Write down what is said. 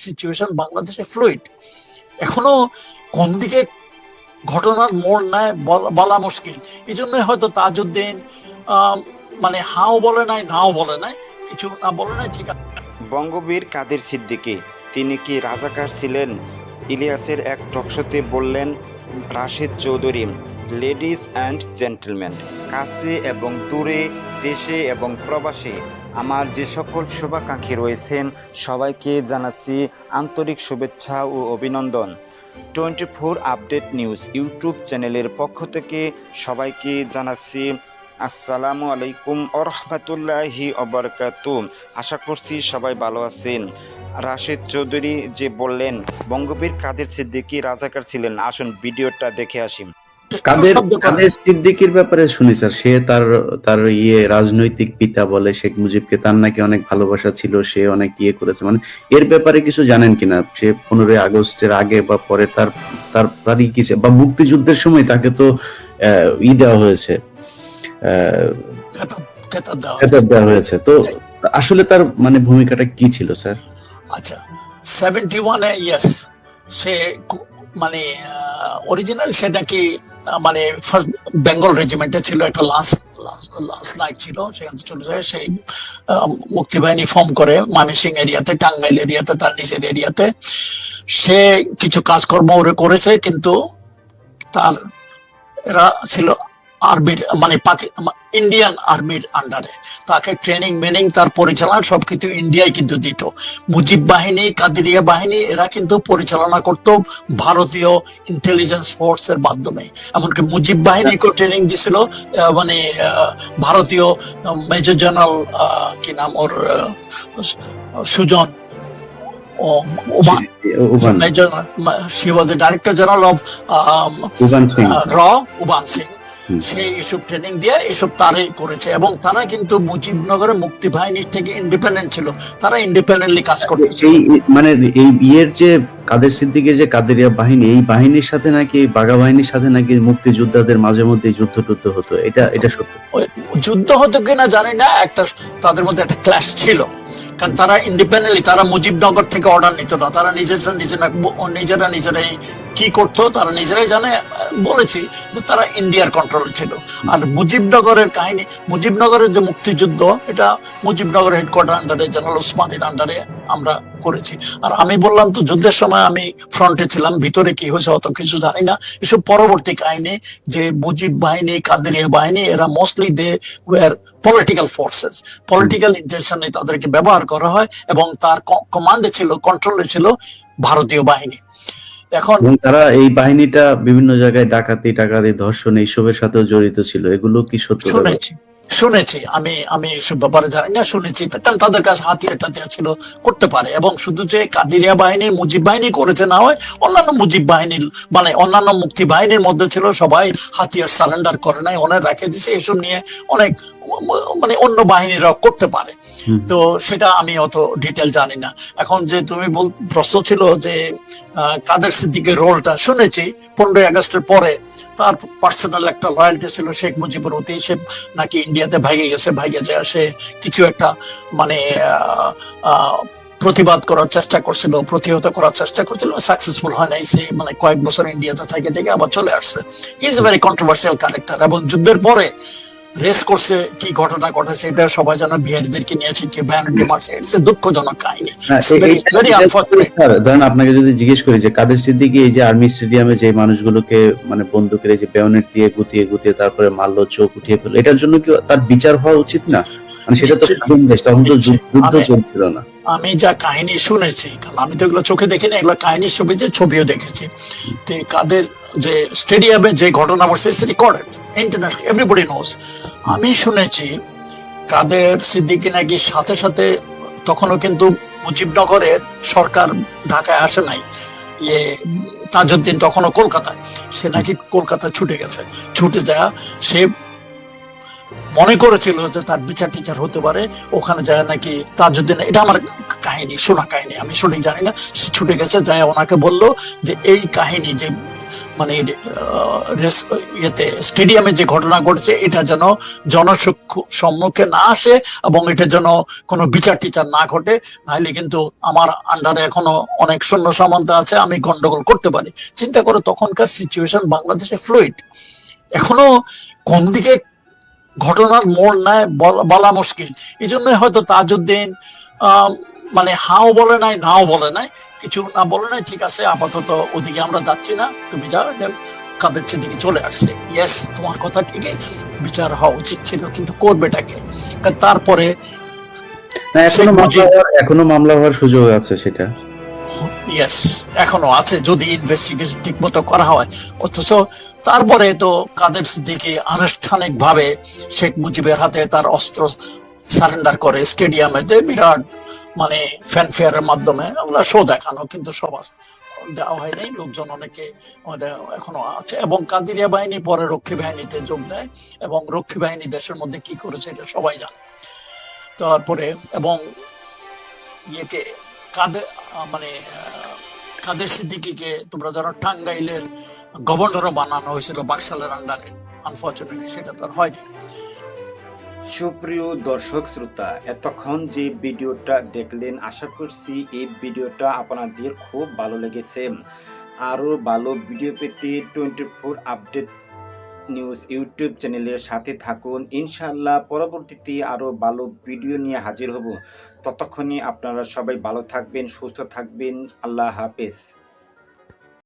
Situation বাংলাদেশে fluid এখনও কোন দিকে ঘটনার মোড় নেয় বলা- মুশকিল। এই জন্য হয়তো তাজউদ্দিন মানে হাও বলে নাই, নাও বলে নাই, কিছু না বলে নাই, ঠিক আছে। বঙ্গবীর কাদের সিদ্দিকী? তিনি কি রাজাকার ছিলেন? ইলিয়াসের এক টকশোতে বললেন, Rashed Chowdhury ladies and gentleman কাছে এবং দূরে, দেশে এবং প্রবাসে আমার যে সকল শুভাকাঙ্ক্ষী রয়েছেন, সবাইকে জানাচ্ছি আন্তরিক শুভেচ্ছা ও অভিনন্দন। Twenty four update news YouTube চ্যানেলের পক্ষ থেকে সবাইকে জানাচ্ছি আসসালামু আলাইকুম আরহামতুল্লাহি অবরকাত আশা করছি সবাই ভালো আছেন। রাশেদ চৌধুরী যে বললেন, বঙ্গবীর কাদের সিদ্দিকী রাজাকার ছিলেন, আসুন ভিডিওটা দেখে আসি। কাদের কাদের সিদ্দিকির ব্যাপারে শুনি স্যার? সে তার তার ইয়ে রাজনৈতিক পিতা বলে শেখ মুজিবকে তার নাকি অনেক ভালোবাসা ছিল সে অনেক ইয়ে করেছে। মানে এর ব্যাপারে কিছু জানেন কিনা? সে পনেরোই আগস্টের আগে বা পরে তার তার তারই কিছু বা মুক্তিযুদ্ধের সময় তাকে তো ই দেওয়া হয়েছে খেতাব দেওয়া হয়েছে। তো আসলে তার মানে ভূমিকাটা কি ছিল স্যার? আচ্ছা সেভেন্টি ওয়ানে ইয়েস সে মানে অরিজিনাল সেটা কি মানে ফার্স্ট বেঙ্গল রেজিমেন্টে ছিল, একটা লাস্ট লাস্ট লাইক ছিল, সেখান থেকে সেই মুক্তিবাহিনী ফর্ম করে মামিসিং এরিয়াতে টাঙ্গাইল এরিয়াতে তার নিজের এরিয়াতে সে কিছু কাজকর্ম করেছে, কিন্তু তার এরা ছিল আর্মির মানে ইন্ডিয়ান আর্মির আন্ডারে তাকে ট্রেনিং মেনিং তার পরিচালনা সবকিছু ইন্ডিয়ায় কিন্তু দিত। মুজিব বাহিনী কাদিরিয়া বাহিনী এরা কিন্তু পরিচালনা করত ভারতীয় ইন্টেলিজেন্স ফোর্স এর মাধ্যমে। এমনকি মুজিব বাহিনীকেও ট্রেনিং দিছিল মানে ভারতীয় মেজর জেনারেল কি নাম ওর Sujan director general of Uban Singh. সে এসব ট্রেনিং দিয়ে এসব তারাই করেছে এবং তারা কিন্তু মুজিবনগরের মুক্তি বাহিনীর থেকে ইন্ডিপেন্ডেন্ট ছিল। তারা ইন্ডিপেন্ডেন্টলি কাজ করতেছে। এই মানে এই বিয়ের যে কাদের সিদ্দিকের যে কাদেরিয়া বাহিনী এই বাহিনীর সাথে নাকি বাঘা বাহিনীর সাথে নাকি মুক্তিযোদ্ধাদের মাঝে মধ্যে যুদ্ধ টুদ্ধ হতো? এটা এটা সত্য। যুদ্ধ হতো কিনা জানি না একটা তাদের মধ্যে একটা ক্লাশ ছিল। কারণ তারা ইন্ডিপেন্ডেন্টলি তারা মুজিবনগর থেকে অর্ডার নিত না। তারা নিজেরা নিজেরা নিজেরা নিজেরাই কি করতো, তারা নিজেরাই জানে, বলেছি যে তারা ইন্ডিয়ার কন্ট্রোল ছিল। আর মুজিবনগরের কাহিনী, মুজিবনগরের যে মুক্তিযুদ্ধ, এটা মুজিবনগর হেডকোয়ার্টার আন্ডারে জেনারেল ওসমানের আন্ডারে আমরা করেছি। আর আমি বললাম তো যুদ্ধের সময় আমি ফ্রন্টে ছিলাম ভিতরে কি হয়েছে অত কিছু জানি না। এসব পরবর্তী কাহিনী যে মুজিব বাহিনী কাদেরিয়া বাহিনী এরা mostly they were political forces political ইন্টেনশনে তাদেরকে ব্যবহার করা হয় এবং তার কমান্ডে ছিল কন্ট্রোলে ছিল ভারতীয় বাহিনী। এখন তারা এই বাহিনীটা বিভিন্ন জায়গায় ডাকাতি টাকাতি ধর্ষণ এইসবের সাথেও জড়িত ছিল। এগুলো কি সত্য? শুনেছি। শুনেছি আমি আমি এসব ব্যাপারে জানি না শুনেছি। কারণ তাদের কাছে হাতিয়ার টাতিয়ার ছিল করতে পারে। এবং শুধু যে কাদিরিয়া বাহিনী মুজিব বাহিনী করেছে না হয় অন্যান্য মুজিব বাহিনীর মানে অন্যান্য মুক্তি বাহিনীর মধ্যে ছিল সবাই হাতিয়ার সারেন্ডার করে নাই অনেক রেখে দিছে এসব নিয়ে অনেক মানে অন্য বাহিনীরা করতে পারে। তো সেটা আমি অত ডিটেল জানি না। এখন যে তুমি বল প্রশ্ন ছিল যে কাদের সিদ্দিকের রোলটা শুনেছি পনেরোই আগস্টের পরে তার পার্সোনাল একটা লয়ালটি ছিল শেখ মুজিবুর প্রতি সে নাকি ইন্ডিয়াতে ভাইগে গেছে, ভাইগে যায় সে কিছু একটা মানে প্রতিবাদ করার চেষ্টা করছিল, প্রতিহত করার চেষ্টা করছিল সাকসেসফুল হয় নাই, সে মানে কয়েক বছর ইন্ডিয়াতে থেকে থেকে আবার চলে আসছে। Is a very controversial character এবং যুদ্ধের পরে রেস করছে কি ঘটনা ঘটেছে এটা সবাই যেন বিহারিদেরকে নিয়েছে কি ভ্যানিটি মারছে ইটস এ দুঃখজনক কাহিনী। হ্যাঁ, এটা- ধরেন আপনাকে যদি জিজ্ঞেস করি যে কাদের সিদ্দিকি এই যে আর্মি স্টেডিয়ামে যে মানুষগুলোকে মানে বন্দুকের যে বেয়নেট দিয়ে গুতিয়ে গুতিয়ে তারপরে মারলো চোখ উঠিয়ে ফেলল এটার জন্য কি তার বিচার হওয়া উচিত না? মানে সেটা তো। দেশ তখন তো যুদ্ধ চলছিল না। আমি যা কাহিনী শুনেছি কারণ আমি তো এগুলো চোখে দেখিনি এগুলো কাহিনীর ছবি যে ছবিও দেখেছি। তো কাদের যে স্টেডিয়ামে যে ঘটনা ঘটছে it's recorded international everybody knows আমি শুনেছি কাদের, সিদ্দিকি নাকি সাথে সাথে তখনও কিন্তু মুজিবনগরের সরকার ঢাকায় আসে নাই। ইয়ে তাজউদ্দিন তখনও কলকাতায়। সে নাকি কলকাতা ছুটে গেছে। ছুটে যায়, সে মনে করেছিল যে তার বিচার টিচার হতে পারে। ওখানে যায় নাকি তাজউদ্দিন। এটা আমার কাহিনী, শোনা কাহিনী। আমি সঠিক জানি না। সে ছুটে গেছে, যায় ওনাকে বলল যে, এই কাহিনী যে মানে ইয়েতে, স্টেডিয়ামে যে ঘটনা ঘটছে, এটা যেন জনসম্মুখ সম্মুখে না আসে এবং এটা যেন কোনো বিচার টিচার না ঘটে নাহলে কিন্তু আমার আন্ডারে এখনও অনেক সৈন্য সামন্ত আছে, আমি গন্ডগোল করতে পারি। চিন্তা করো, তখনকার সিচুয়েশন বাংলাদেশে ফ্লুইড এখনও কোন দিকে ঘটনার মোড় নেয় বলা- মুশকিল। এই জন্য হয়তো তাজউদ্দিন মানে হাও বলে নাই নাও বলে নাই কিছু না বলে নাই ঠিক আছে আপাতত ওদিকে আমরা যাচ্ছি না তুমি যাও কাদের দিকে চলে আসছে। ইয়েস তোমার কথা ঠিকই বিচার হওয়া উচিত ছিল কিন্তু করবেটাকে কারণ তারপরে এখনও মামলা হওয়ার- এখনও মামলা হওয়ার সুযোগ আছে সেটা। ইয়েস এখনও আছে যদি ইনভেস্টিগেশন ঠিক মতো করা হয়। অথচ তারপরে তো কাদের সিদ্দিকি আনুষ্ঠানিক ভাবে শেখ মুজিবের হাতে তার অস্ত্র সারেন্ডার করে স্টেডিয়ামেতে বিরাট মানে ফ্যানফেয়ারের মাধ্যমে আমরা শো দেখানো, কিন্তু সব দেওয়া হয়নি লোকজন অনেকে আমাদের এখনও আছে। এবং কাদিরিয়া বাহিনী পরে রক্ষী বাহিনীতে যোগ দেয়। এবং রক্ষী বাহিনী দেশের মধ্যে কি করেছে এটা সবাই জানে। তারপরে এবং ইয়েকে কাদের মানে কাদের সিদ্দিকিকে তোমরা জানো, টাঙ্গাইলের গভর্নরও বানানো হয়েছিল বাকশালের আন্ডারে আনফর্চুনেটলি সেটা তো আর হয়নি। সুপ্রিয় দর্শক শ্রোতা, এতক্ষণ যে ভিডিওটা দেখলেন, আশা করছি এই ভিডিওটা আপনাদের খুব ভালো লেগেছে। আরও ভালো ভিডিও পেতে twenty four update news YouTube চ্যানেলের সাথে থাকুন। ইনশাল্লাহ পরবর্তীতে আরও ভালো ভিডিও নিয়ে হাজির হব। ততক্ষণে আপনারা সবাই ভালো থাকবেন, সুস্থ থাকবেন। আল্লাহ হাফেজ।